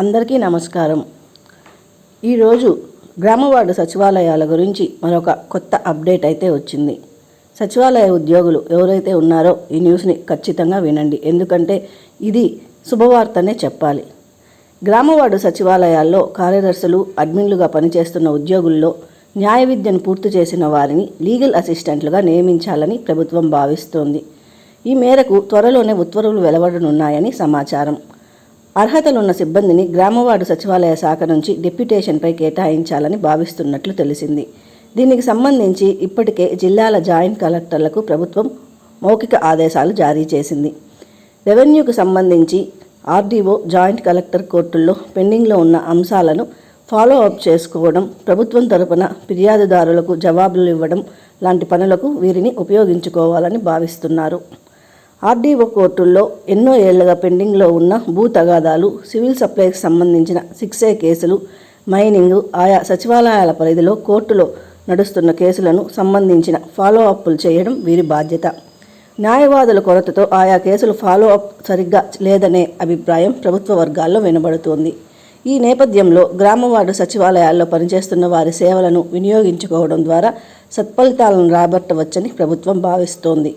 అందరికీ నమస్కారం. ఈరోజు గ్రామవార్డు సచివాలయాల గురించి మరొక కొత్త అప్డేట్ అయితే వచ్చింది. సచివాలయ ఉద్యోగులు ఎవరైతే ఉన్నారో ఈ న్యూస్ని ఖచ్చితంగా వినండి. ఎందుకంటే ఇది శుభవార్తనే చెప్పాలి. గ్రామవార్డు సచివాలయాల్లో కార్యదర్శులు అడ్మిన్లుగా పనిచేస్తున్న ఉద్యోగుల్లో న్యాయ విద్యను పూర్తి చేసిన వారిని లీగల్ అసిస్టెంట్లుగా నియమించాలని ప్రభుత్వం భావిస్తోంది. ఈ మేరకు త్వరలోనే ఉత్తర్వులు వెలువడనున్నాయని సమాచారం. అర్హతలున్న సిబ్బందిని గ్రామవార్డు సచివాలయ శాఖ నుంచి డిప్యుటేషన్పై కేటాయించాలని భావిస్తున్నట్లు తెలిసింది. దీనికి సంబంధించి ఇప్పటికే జిల్లాల జాయింట్ కలెక్టర్లకు ప్రభుత్వం మౌఖిక ఆదేశాలు జారీ చేసింది. రెవెన్యూకు సంబంధించి ఆర్డీఓ జాయింట్ కలెక్టర్ కోర్టుల్లో పెండింగ్లో ఉన్న అంశాలను ఫాలో అప్ చేసుకోవడం ప్రభుత్వం తరపున ఫిర్యాదుదారులకు జవాబులు ఇవ్వడం లాంటి పనులకు వీరిని ఉపయోగించుకోవాలని భావిస్తున్నారు. ఆర్డీఓ కోర్టుల్లో ఎన్నో ఏళ్ళుగా పెండింగ్లో ఉన్న భూ తగాదాలు సివిల్ సప్లైకి సంబంధించిన సిక్సే కేసులు మైనింగ్ ఆయా సచివాలయాల పరిధిలో కోర్టులో నడుస్తున్న కేసులను సంబంధించిన ఫాలో అప్లు చేయడం వీరి బాధ్యత. న్యాయవాదుల కొరతతో ఆయా కేసులు ఫాలో అప్ సరిగ్గా లేదనే అభిప్రాయం ప్రభుత్వ వర్గాల్లో వినబడుతోంది. ఈ నేపథ్యంలో గ్రామవార్డు సచివాలయాల్లో పనిచేస్తున్న వారి సేవలను వినియోగించుకోవడం ద్వారా సత్ఫలితాలను రాబట్టవచ్చని ప్రభుత్వం భావిస్తోంది.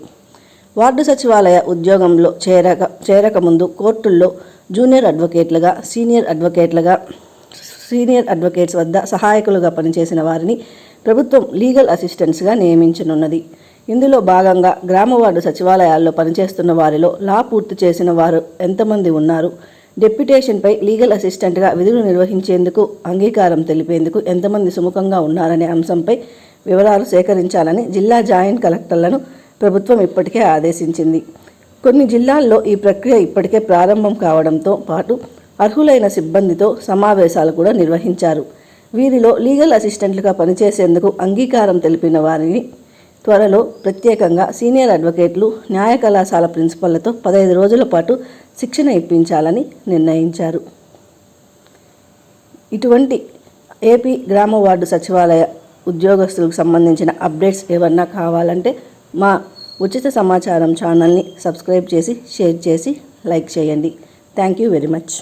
వార్డు సచివాలయ ఉద్యోగంలో చేరక చేరకముందు కోర్టుల్లో జూనియర్ అడ్వకేట్లుగా సీనియర్ అడ్వకేట్లుగా సీనియర్ అడ్వకేట్స్ వద్ద సహాయకులుగా పనిచేసిన వారిని ప్రభుత్వం లీగల్ అసిస్టెంట్స్గా నియమించనున్నది. ఇందులో భాగంగా గ్రామ వార్డు సచివాలయాల్లో పనిచేస్తున్న వారిలో లా పూర్తి చేసిన వారు ఎంతమంది ఉన్నారు? డెప్యుటేషన్పై లీగల్ అసిస్టెంట్గా విధులు నిర్వహించేందుకు అంగీకారం తెలిపేందుకు ఎంతమంది సుముఖంగా ఉన్నారనే అంశంపై వివరాలు సేకరించాలని జిల్లా జాయింట్ కలెక్టర్లను ప్రభుత్వం ఇప్పటికే ఆదేశించింది. కొన్ని జిల్లాల్లో ఈ ప్రక్రియ ఇప్పటికే ప్రారంభం కావడంతో పాటు అర్హులైన సిబ్బందితో సమావేశాలు కూడా నిర్వహించారు. వీరిలో లీగల్ అసిస్టెంట్లుగా పనిచేసేందుకు అంగీకారం తెలిపిన వారిని త్వరలో ప్రత్యేకంగా సీనియర్ అడ్వకేట్లు న్యాయ కళాశాల ప్రిన్సిపళ్ళతో పదహైదు రోజుల పాటు శిక్షణ ఇప్పించాలని నిర్ణయించారు. ఇటువంటి ఏపీ గ్రామ వార్డు సచివాలయ ఉద్యోగస్తులకు సంబంధించిన అప్డేట్స్ ఏమన్నా కావాలంటే మా ఉచిత సమాచారం ఛానల్ని సబ్స్క్రైబ్ చేసి షేర్ చేసి లైక్ చేయండి. Thank you very much